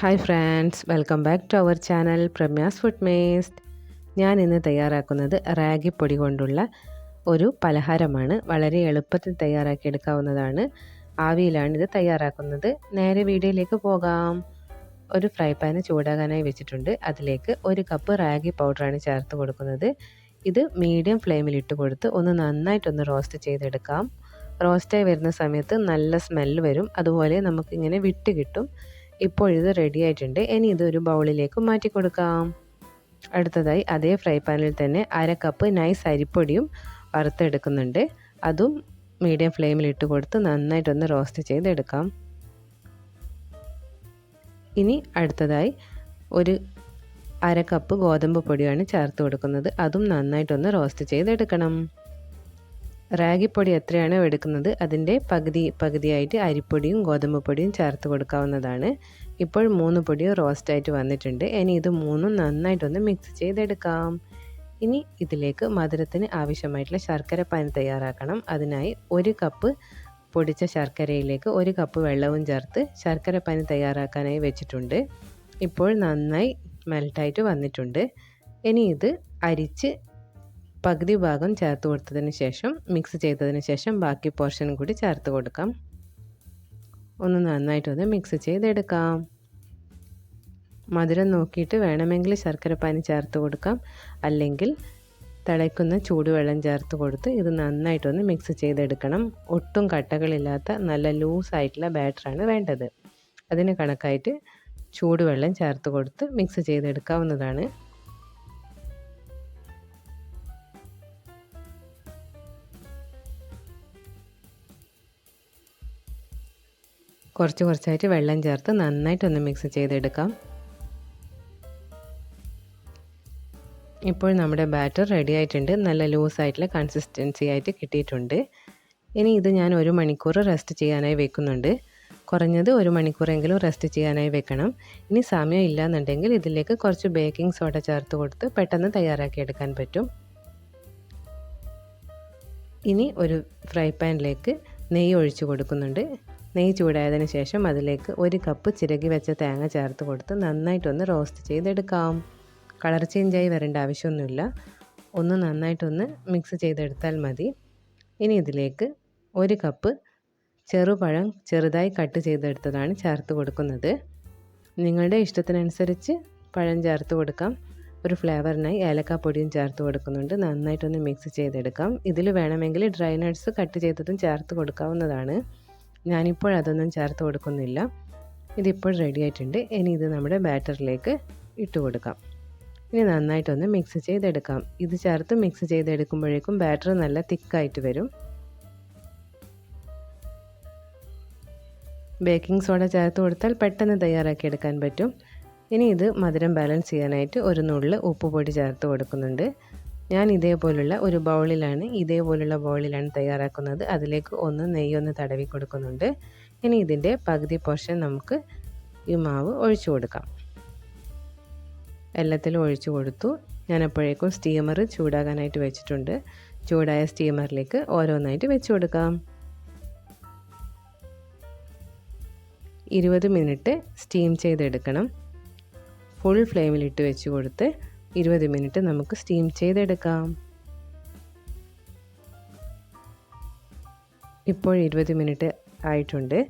Hi friends welcome back to our channel Pramya's food മേസ്റ്റ് ഞാൻ ഇന്ന് തയ്യാറാക്കുന്നത് റാഗി പൊടി കൊണ്ടുള്ള ഒരു പലഹാരമാണ്. വളരെ എളുപ്പത്തിൽ തയ്യാറാക്കി എടുക്കാവുന്നതാണ്. ആവിയിലാണ് ഇത് തയ്യാറാക്കുന്നത്. നേരെ വീഡിയോയിലേക്ക് പോകാം. ഒരു ഫ്രൈ പാന് ചൂടാകാനായി വെച്ചിട്ടുണ്ട്. അതിലേക്ക് ഒരു കപ്പ് റാഗി പൗഡറാണ് ചേർത്ത് കൊടുക്കുന്നത്. ഇത് മീഡിയം ഫ്ലെയിമിൽ ഇട്ട് കൊടുത്ത് ഒന്ന് നന്നായിട്ടൊന്ന് റോസ്റ്റ് ചെയ്തെടുക്കാം. റോസ്റ്റായി വരുന്ന സമയത്ത് നല്ല സ്മെല്ല് വരും. അതുപോലെ നമുക്കിങ്ങനെ വിട്ട് കിട്ടും. ഇപ്പോൾ ഇത് റെഡി ആയിട്ടുണ്ട്. ഇനി ഇത് ഒരു ബൗളിലേക്ക് മാറ്റി കൊടുക്കാം. അടുത്തതായി അതേ ഫ്രൈ പാനിൽ തന്നെ അര കപ്പ് നൈസ് അരിപ്പൊടിയും വറുത്തെടുക്കുന്നുണ്ട്. അതും മീഡിയം ഫ്ലെയിമിൽ ഇട്ട് കൊടുത്ത് നന്നായിട്ടൊന്ന് റോസ്റ്റ് ചെയ്തെടുക്കാം. ഇനി അടുത്തതായി ഒരു അര കപ്പ് ഗോതമ്പ് പൊടിയാണ് ചേർത്ത് കൊടുക്കുന്നത്. അതും നന്നായിട്ടൊന്ന് റോസ്റ്റ് ചെയ്തെടുക്കണം. റാഗിപ്പൊടി എത്രയാണോ എടുക്കുന്നത് അതിന്റെ പകുതി പകുതിയായിട്ട് അരിപ്പൊടിയും ഗോതമ്പ് പൊടിയും ചേർത്ത് കൊടുക്കാവുന്നതാണ്. ഇപ്പോൾ മൂന്ന് പൊടിയും റോസ്റ്റായിട്ട് വന്നിട്ടുണ്ട്. ഇനി ഇത് മൂന്നും നന്നായിട്ടൊന്ന് മിക്സ് ചെയ്തെടുക്കാം. ഇനി ഇതിലേക്ക് മധുരത്തിന് ആവശ്യമായിട്ടുള്ള ശർക്കര പാനി തയ്യാറാക്കണം. അതിനായി ഒരു കപ്പ് പൊടിച്ച ശർക്കരയിലേക്ക് ഒരു കപ്പ് വെള്ളവും ചേർത്ത് ശർക്കര പാനി തയ്യാറാക്കാനായി വെച്ചിട്ടുണ്ട്. ഇപ്പോൾ നന്നായി മെൽട്ടായിട്ട് വന്നിട്ടുണ്ട്. ഇനി ഇത് അരിച്ച് പകുതി ഭാഗം ചേർത്ത് കൊടുത്തതിന് ശേഷം മിക്സ് ചെയ്തതിന് ശേഷം ബാക്കി പോർഷൻ കൂടി ചേർത്ത് കൊടുക്കാം. ഒന്ന് നന്നായിട്ടൊന്ന് മിക്സ് ചെയ്തെടുക്കാം. മധുരം നോക്കിയിട്ട് വേണമെങ്കിൽ ശർക്കര പാനി ചേർത്ത് കൊടുക്കാം. അല്ലെങ്കിൽ തിളയ്ക്കുന്ന ചൂടുവെള്ളം ചേർത്ത് കൊടുത്ത് ഇത് നന്നായിട്ടൊന്ന് മിക്സ് ചെയ്തെടുക്കണം. ഒട്ടും കട്ടകളില്ലാത്ത നല്ല ലൂസായിട്ടുള്ള ബാറ്ററാണ് വേണ്ടത്. അതിന് കണക്കായിട്ട് ചൂടുവെള്ളം ചേർത്ത് കൊടുത്ത് മിക്സ് ചെയ്തെടുക്കാവുന്നതാണ്. കുറച്ച് കുറച്ചായിട്ട് വെള്ളം ചേർത്ത് നന്നായിട്ടൊന്ന് മിക്സ് ചെയ്തെടുക്കാം. ഇപ്പോൾ നമ്മുടെ ബാറ്റർ റെഡി ആയിട്ടുണ്ട്. നല്ല ലൂസ് ആയിട്ടുള്ള കൺസിസ്റ്റൻസി ആയിട്ട് കിട്ടിയിട്ടുണ്ട്. ഇനി ഇത് ഞാൻ ഒരു മണിക്കൂർ റെസ്റ്റ് ചെയ്യാനായി വെക്കുന്നുണ്ട്. കുറഞ്ഞത് ഒരു മണിക്കൂറെങ്കിലും റെസ്റ്റ് ചെയ്യാനായി വെക്കണം. ഇനി സമയം ഇല്ലാന്നുണ്ടെങ്കിൽ ഇതിലേക്ക് കുറച്ച് ബേക്കിംഗ് സോഡ ചേർത്ത് കൊടുത്ത് പെട്ടെന്ന് തയ്യാറാക്കിയെടുക്കാൻ പറ്റും. ഇനി ഒരു ഫ്രൈ പാനിലേക്ക് നെയ്യ് ഒഴിച്ചു കൊടുക്കുന്നുണ്ട്. നെയ്യ് ചൂടായതിന് ശേഷം അതിലേക്ക് ഒരു കപ്പ് ചിരകി വെച്ച തേങ്ങ ചേർത്ത് കൊടുത്ത് നന്നായിട്ടൊന്ന് റോസ്റ്റ് ചെയ്തെടുക്കാം. കളർ ചേഞ്ചായി വരേണ്ട ആവശ്യമൊന്നുമില്ല. ഒന്ന് നന്നായിട്ടൊന്ന് മിക്സ് ചെയ്തെടുത്താൽ മതി. ഇനി ഇതിലേക്ക് ഒരു കപ്പ് ചെറുപഴം ചെറുതായി കട്ട് ചെയ്തെടുത്തതാണ് ചേർത്ത് കൊടുക്കുന്നത്. നിങ്ങളുടെ ഇഷ്ടത്തിനനുസരിച്ച് പഴം ചേർത്ത് കൊടുക്കാം. ഒരു ഫ്ലേവറിനായി ഏലക്കാപ്പൊടിയും ചേർത്ത് കൊടുക്കുന്നുണ്ട്. നന്നായിട്ടൊന്ന് മിക്സ് ചെയ്തെടുക്കാം. ഇതിൽ വേണമെങ്കിൽ ഡ്രൈ നട്ട്സ് കട്ട് ചെയ്തതും ചേർത്ത് കൊടുക്കാവുന്നതാണ്. ഞാനിപ്പോൾ അതൊന്നും ചേർത്ത് കൊടുക്കുന്നില്ല. ഇതിപ്പോൾ റെഡി ആയിട്ടുണ്ട്. ഇനി ഇത് നമ്മുടെ ബാറ്ററിലേക്ക് ഇട്ട് കൊടുക്കാം. ഇനി നന്നായിട്ടൊന്ന് മിക്സ് ചെയ്തെടുക്കാം. ഇത് ചേർത്ത് മിക്സ് ചെയ്തെടുക്കുമ്പോഴേക്കും ബാറ്റർ നല്ല തിക്കായിട്ട് വരും. ബേക്കിംഗ് സോഡ ചേർത്ത് കൊടുത്താൽ പെട്ടെന്ന് തയ്യാറാക്കി എടുക്കാൻ പറ്റും. ഇനി ഇത് മധുരം ബാലൻസ് ചെയ്യാനായിട്ട് ഒരു നുള്ളിൽ ഉപ്പ് പൊടി ചേർത്ത് കൊടുക്കുന്നുണ്ട്. ഞാൻ ഇതേപോലുള്ള ഒരു ബൗളിലാണ് ഇതേപോലുള്ള ബൗളിലാണ് തയ്യാറാക്കുന്നത്. അതിലേക്ക് ഒന്ന് നെയ്യൊന്ന് തടവി കൊടുക്കുന്നുണ്ട്. ഇനി ഇതിന്റെ പകുതി പോർഷൻ നമുക്ക് ഈ മാവ് ഒഴിച്ചു കൊടുക്കാം. എല്ലാത്തിലും ഒഴിച്ചു കൊടുത്തു. ഞാൻ അപ്പോഴേക്കും സ്റ്റീമർ ചൂടാകാനായിട്ട് വെച്ചിട്ടുണ്ട്. ചൂടായ സ്റ്റീമറിലേക്ക് ഓരോന്നായിട്ട് വെച്ച് കൊടുക്കാം. ഇരുപത് മിനിറ്റ് സ്റ്റീം ചെയ്തെടുക്കണം. ഫുൾ ഫ്ലെയിമിലിട്ട് വെച്ച് കൊടുത്ത് ഇരുപത് മിനിറ്റ് നമുക്ക് സ്റ്റീം ചെയ്തെടുക്കാം. ഇപ്പോൾ ഇരുപത് മിനിറ്റ് ആയിട്ടുണ്ട്.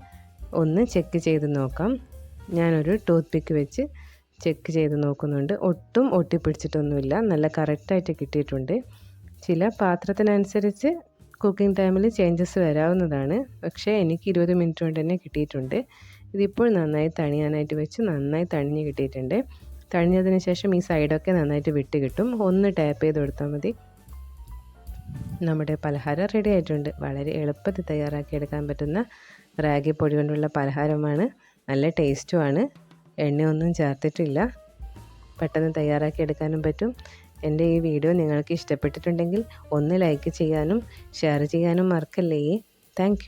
ഒന്ന് ചെക്ക് ചെയ്ത് നോക്കാം. ഞാനൊരു ടൂത്ത് പിക്ക് വെച്ച് ചെക്ക് ചെയ്ത് നോക്കുന്നുണ്ട്. ഒട്ടും ഒട്ടിപ്പിടിച്ചിട്ടൊന്നുമില്ല. നല്ല കറക്റ്റായിട്ട് കിട്ടിയിട്ടുണ്ട്. ചില പാത്രത്തിനനുസരിച്ച് കുക്കിംഗ് ടൈമിൽ ചേഞ്ചസ് വരാവുന്നതാണ്. പക്ഷേ എനിക്ക് ഇരുപത് മിനിറ്റ് കൊണ്ട് തന്നെ കിട്ടിയിട്ടുണ്ട്. ഇതിപ്പോൾ നന്നായി തണിയാനായിട്ട് വെച്ച് നന്നായി തണിഞ്ഞ് കിട്ടിയിട്ടുണ്ട്. തണിഞ്ഞതിന് ശേഷം ഈ സൈഡൊക്കെ നന്നായിട്ട് വിട്ട് കിട്ടും. ഒന്ന് ടാപ്പ് ചെയ്ത് കൊടുത്താൽ മതി. നമ്മുടെ പലഹാരം റെഡി ആയിട്ടുണ്ട്. വളരെ എളുപ്പത്തിൽ തയ്യാറാക്കി എടുക്കാൻ പറ്റുന്ന റാഗി പൊടി കൊണ്ടുള്ള പലഹാരമാണ്. നല്ല ടേസ്റ്റുമാണ് എണ്ണയൊന്നും ചേർത്തിട്ടില്ല. പെട്ടെന്ന് തയ്യാറാക്കി എടുക്കാനും പറ്റും. എന്റെ ഈ വീഡിയോ നിങ്ങൾക്ക് ഇഷ്ടപ്പെട്ടിട്ടുണ്ടെങ്കിൽ ഒന്ന് ലൈക്ക് ചെയ്യാനും ഷെയർ ചെയ്യാനും മറക്കല്ലേ. താങ്ക്